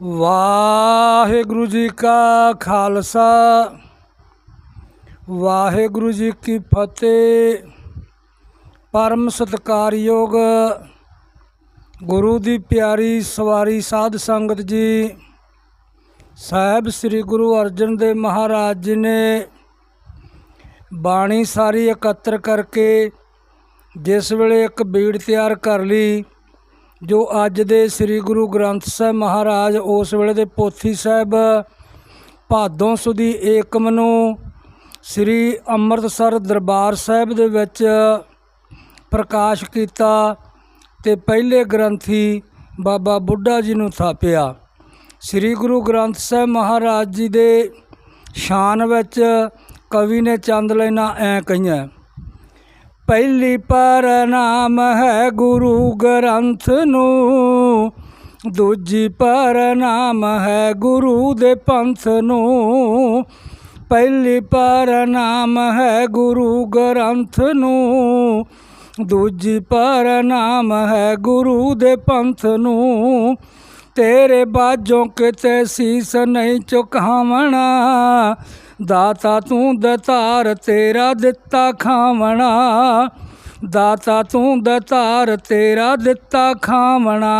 ਵਾਹਿਗੁਰੂ ਜੀ ਕਾ ਖਾਲਸਾ, ਵਾਹਿਗੁਰੂ ਜੀ ਕੀ ਫਤਿਹ। ਪਰਮ ਸਤਿਕਾਰਯੋਗ ਗੁਰੂ ਦੀ ਪਿਆਰੀ ਸਵਾਰੀ ਸਾਧ ਸੰਗਤ ਜੀ, ਸਾਹਿਬ ਸ੍ਰੀ ਗੁਰੂ ਅਰਜਨ ਦੇਵ ਮਹਾਰਾਜ ਜੀ ਨੇ ਬਾਣੀ ਸਾਰੀ ਇਕੱਤਰ ਕਰਕੇ ਜਿਸ ਵੇਲੇ ਇੱਕ ਬੀੜ ਤਿਆਰ ਕਰ ਲਈ ਜੋ ਅੱਜ ਦੇ ਸ੍ਰੀ ਗੁਰੂ ਗ੍ਰੰਥ ਸਾਹਿਬ ਮਹਾਰਾਜ ਉਸ ਵੇਲੇ ਦੇ ਪੋਥੀ ਸਾਹਿਬ ਭਾਦੋਂ ਸੁਦੀ ਏਕਮ ਨੂੰ ਸ੍ਰੀ ਅੰਮ੍ਰਿਤਸਰ ਦਰਬਾਰ ਸਾਹਿਬ ਦੇ ਵਿੱਚ ਪ੍ਰਕਾਸ਼ ਕੀਤਾ ਤੇ ਪਹਿਲੇ ਗ੍ਰੰਥੀ ਬਾਬਾ ਬੁੱਢਾ ਜੀ ਨੂੰ ਥਾਪਿਆ। ਸ੍ਰੀ ਗੁਰੂ ਗ੍ਰੰਥ ਸਾਹਿਬ ਮਹਾਰਾਜ ਜੀ ਦੇ ਸ਼ਾਨ ਵਿੱਚ ਕਵੀ ਨੇ ਚੰਦ ਲੈਣਾ ਐ ਕਹੀਆਂ ਪਹਿਲੀ ਪਰਨਾਮ ਹੈ ਗੁਰੂ ਗ੍ਰੰਥ ਨੂੰ। ਦੂਜੀ ਪਰਨਾਮ ਹੈ ਗੁਰੂ ਦੇ ਪੰਥ ਨੂੰ। ਪਹਿਲੀ ਪਰਨਾਮ ਹੈ ਗੁਰੂ ਗ੍ਰੰਥ ਨੂੰ। ਦੂਜੀ ਪਰਨਾਮ ਹੈ ਗੁਰੂ ਦੇ ਪੰਥ ਨੂੰ। ਤੇਰੇ ਬਾਝੋਂ ਕਿਤੇ ਸੀਸ ਨਹੀਂ ਝੁਕਾਵਣਾ। ਦਾਤਾ ਤੂੰ ਦਤਾਰ ਤੇਰਾ ਦਿੱਤਾ ਖਾਵਣਾ। ਦਾਤਾ ਤੂੰ ਦਤਾਰ ਤੇਰਾ ਦਿੱਤਾ ਖਾਵਣਾ।